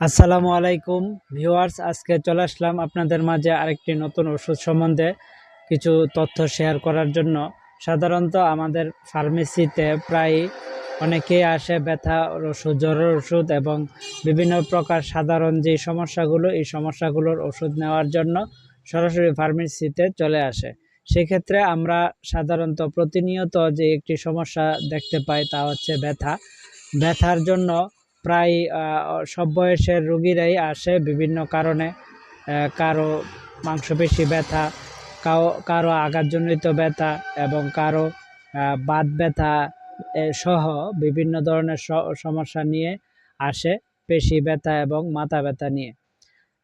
আসসালামু আলাইকুম ভিউয়ার্স, আজকে চলে আসলাম আপনাদের মাঝে আরেকটি নতুন ওষুধ সম্বন্ধে কিছু তথ্য শেয়ার করার জন্য। সাধারণত আমাদের ফার্মেসিতে প্রায় অনেকেই আসে ব্যথা ওষুধ জ্বরের ওষুধ এবং বিভিন্ন প্রকার সাধারণ যে সমস্যাগুলো, এই সমস্যাগুলোর ওষুধ নেওয়ার জন্য সরাসরি ফার্মেসিতে চলে আসে। সেক্ষেত্রে আমরা সাধারণত প্রতিনিয়ত যে একটি সমস্যা দেখতে পাই তা হচ্ছে ব্যথা। ব্যথার জন্য প্রায় সব বয়সের রোগীরাই আসে বিভিন্ন কারণে। কারও মাংসপেশি ব্যথা কারও কারও আঘাতজনিত ব্যথা এবং কারও বাত ব্যথা সহ বিভিন্ন ধরনের সমস্যা নিয়ে আসে পেশি ব্যথা এবং মাথা ব্যথা নিয়ে।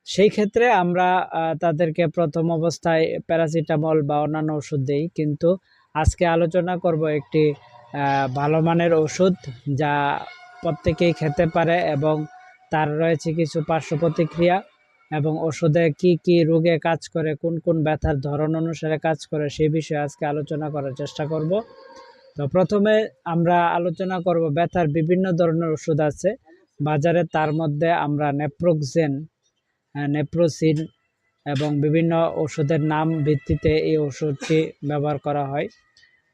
সেই ক্ষেত্রে আমরা তাদেরকে প্রথম অবস্থায় প্যারাসিটামল বা অন্যান্য ওষুধ দিই। কিন্তু আজকে আলোচনা করব একটি ভালো মানের ওষুধ যা প্রত্যেকেই খেতে পারে এবং তার রয়েছে কিছু পার্শ্ব প্রতিক্রিয়া এবং ওষুধে কি কি রোগে কাজ করে কোন কোন ব্যথার ধরন অনুসারে কাজ করে সেই বিষয়ে আজকে আলোচনা করার চেষ্টা করব। তো প্রথমে আমরা আলোচনা করব ব্যথার বিভিন্ন ধরনের ওষুধ আছে। বাজারে তার মধ্যে আমরা নেপ্রোক্সেন নেপ্রোসিন এবং বিভিন্ন ওষুধের নাম ভিত্তিতে এই ওষুধটি ব্যবহার করা হয়।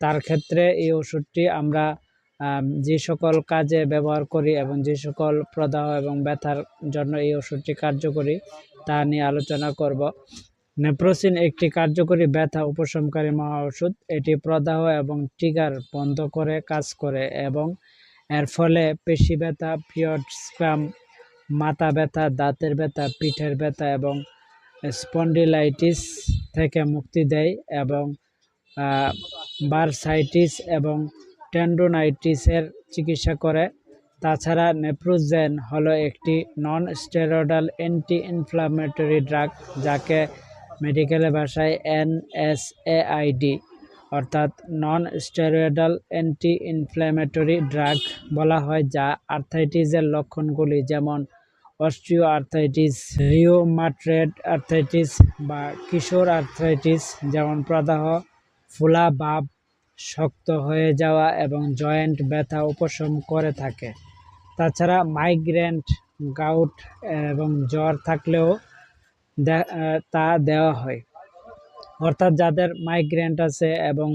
তার ক্ষেত্রে এই ওষুধটি আমরা আম, যে সকল কাজে ব্যবহার করি এবং যে সকল প্রদাহ এবং ব্যথার জন্য এই ওষুধটি কার্যকরী, তা নিয়ে আলোচনা করব। নেপ্রোসিন একটি কার্যকরী ব্যথা উপশমকারী মহা ওষুধ এটি প্রদাহ এবং ট্রিগার বন্ধ করে কাজ করে এবং এর ফলে পেশি ব্যথা, পিরিয়ড স্ক্রাম, মাথা ব্যথা, দাঁতের ব্যথা, পিঠের ব্যথা এবং স্পন্ডিলাইটিস থেকে মুক্তি দেয় এবং বারসাইটিস এবং টেন্ডোনাইটিসের চিকিৎসা করে। তাছাড়া নেপ্রোজেন হলো একটি non steroidal anti inflammatory drug যাকে মেডিকেলের ভাষায় এনএসএআইডি অর্থাৎ non steroidal anti inflammatory drug বলা হয়, যা আর্থাইটিসের লক্ষণগুলি যেমন অস্ট্রিও আর্থাইটিস রিওমাট্রেড আর্থাইটিস বা কিশোর আর্থাইটিস যেমন প্রদাহ, ফুলা ভাব শক্ত হয়ে যাওয়া এবং জয়েন্ট ব্যথা উপশম করে থাকে। তাছাড়া মাইগ্রেন্ট, গাউট এবং জ্বর থাকলেও তা দেওয়া হয়। অর্থাৎ যাদের মাইগ্রেন্ট আছে এবং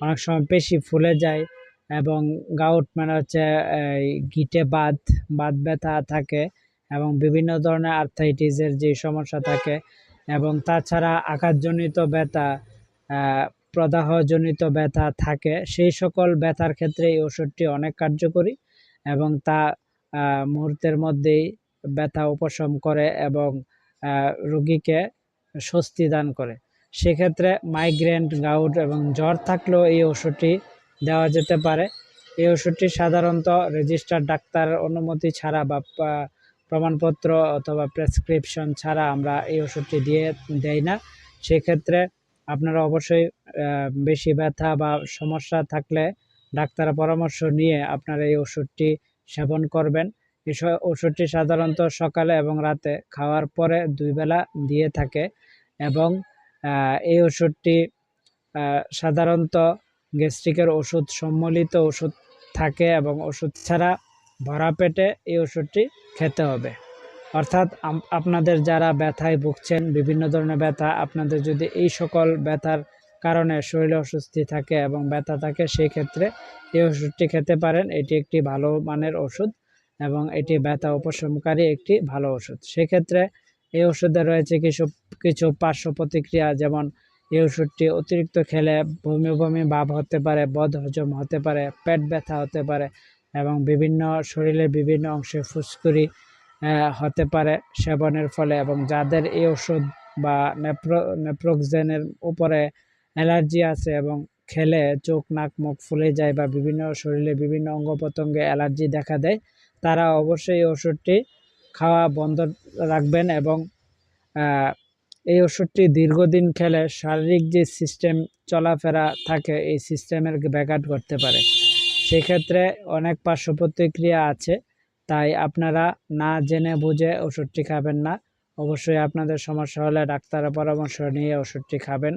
অনেক সময় পেশি ফুলে যায় এবং গাউট মানে হচ্ছে গিটে বাত বাত ব্যথা থাকে এবং বিভিন্ন ধরনের আর্থাইটিসের যে সমস্যা থাকে এবং তাছাড়া আঘাতজনিত ব্যথা প্রদাহজনিত ব্যথা থাকে, সেই সকল ব্যথার ক্ষেত্রে এই ওষুধটি অনেক কার্যকরী এবং তা মুহূর্তের মধ্যেই ব্যথা উপশম করে এবং রোগীকে স্বস্তি দান করে। সেক্ষেত্রে মাইগ্রেন্ট গাউট এবং জ্বর থাকলেও এই ওষুধটি দেওয়া যেতে পারে। এই ওষুধটি সাধারণত রেজিস্টার ডাক্তার অনুমতি ছাড়া বা প্রমাণপত্র অথবা প্রেসক্রিপশন ছাড়া আমরা এই ওষুধটি দিয়ে দেই না। সেক্ষেত্রে আপনারা অবশ্যই বেশি ব্যথা বা সমস্যা থাকলে ডাক্তারের পরামর্শ নিয়ে আপনারা এই ওষুধটি সেবন করবেন। এই ওষুধটি সাধারণত সকালে এবং রাতে খাওয়ার পরে দুই বেলা দিয়ে থাকে এবং এই ওষুধটি সাধারণত গ্যাস্ট্রিকের ওষুধ সম্মিলিত ওষুধ থাকে এবং ওষুধ ছাড়া ভরা পেটে এই ওষুধটি খেতে হবে। অর্থাৎ আপনাদের যারা ব্যথায় ভুগছেন, বিভিন্ন ধরনের ব্যথা, আপনাদের যদি এই সকল ব্যথার কারণে শরীরে অস্বস্তি থাকে এবং ব্যথা থাকে সেই ক্ষেত্রে এই ওষুধটি খেতে পারেন। এটি একটি ভালো মানের ওষুধ এবং এটি ব্যথা উপশমকারী একটি ভালো ওষুধ। সেক্ষেত্রে এই ওষুধে রয়েছে কিছু কিছু পার্শ্ব প্রতিক্রিয়া, যেমন এই ওষুধটি অতিরিক্ত খেলে বমি বমি ভাব হতে পারে বদ হজম হতে পারে, পেট ব্যথা হতে পারে এবং বিভিন্ন শরীরের বিভিন্ন অংশে ফুসকুড়ি হতে পারে সেবনের ফলে এবং যাদের এই ওষুধ বা নেপ্রো, নেপ্রোক্সেনের উপরে অ্যালার্জি আছে এবং খেলে চোখ, নাক, মুখ ফুলে যায় বা বিভিন্ন শরীরে বিভিন্ন অঙ্গ প্রত্যঙ্গে অ্যালার্জি দেখা দেয়, তারা অবশ্যই এই ওষুধটি খাওয়া বন্ধ রাখবেন এবং এই ওষুধটি দীর্ঘদিন খেলে শারীরিক যে সিস্টেম চলাফেরা থাকে, এই সিস্টেমের ব্যাঘাত ঘটতে পারে। সেক্ষেত্রে অনেক পার্শ্ব প্রতিক্রিয়া আছে। তাই আপনারা না জেনে বুঝে ওষুধটি খাবেন না। অবশ্যই আপনাদের সমস্যা হলে ডাক্তারের পরামর্শ নিয়ে ওষুধটি খাবেন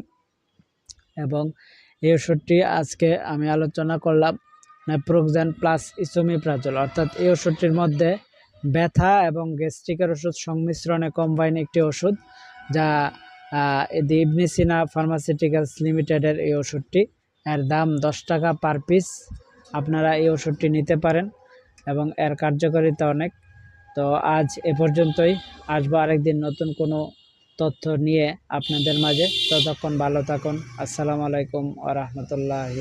এবং এই ওষুধটি আজকে আমি আলোচনা করলাম নেপ্রোক্সেন প্লাস ইসোমিপ্রাজল। অর্থাৎ এই ওষুধটির মধ্যে ব্যথা এবং গ্যাস্ট্রিকের ওষুধ সংমিশ্রণে কম্বাইন একটি ওষুধ যা দি ইবনিসিনা ফার্মাসিউটিক্যালস লিমিটেডের এই ওষুধটি। এর দাম দশ টাকা পার পিস আপনারা এই ওষুধটি নিতে পারেন। এবং এর কার্যকারিতা অনেক। তো আজ এ পর্যন্তই। আসব আরেকদিন নতুন কোনো তথ্য নিয়ে আপনাদের মাঝে। ততক্ষণ ভালো থাকুন। আসসালামু আলাইকুম আ রহমতুল্লাহি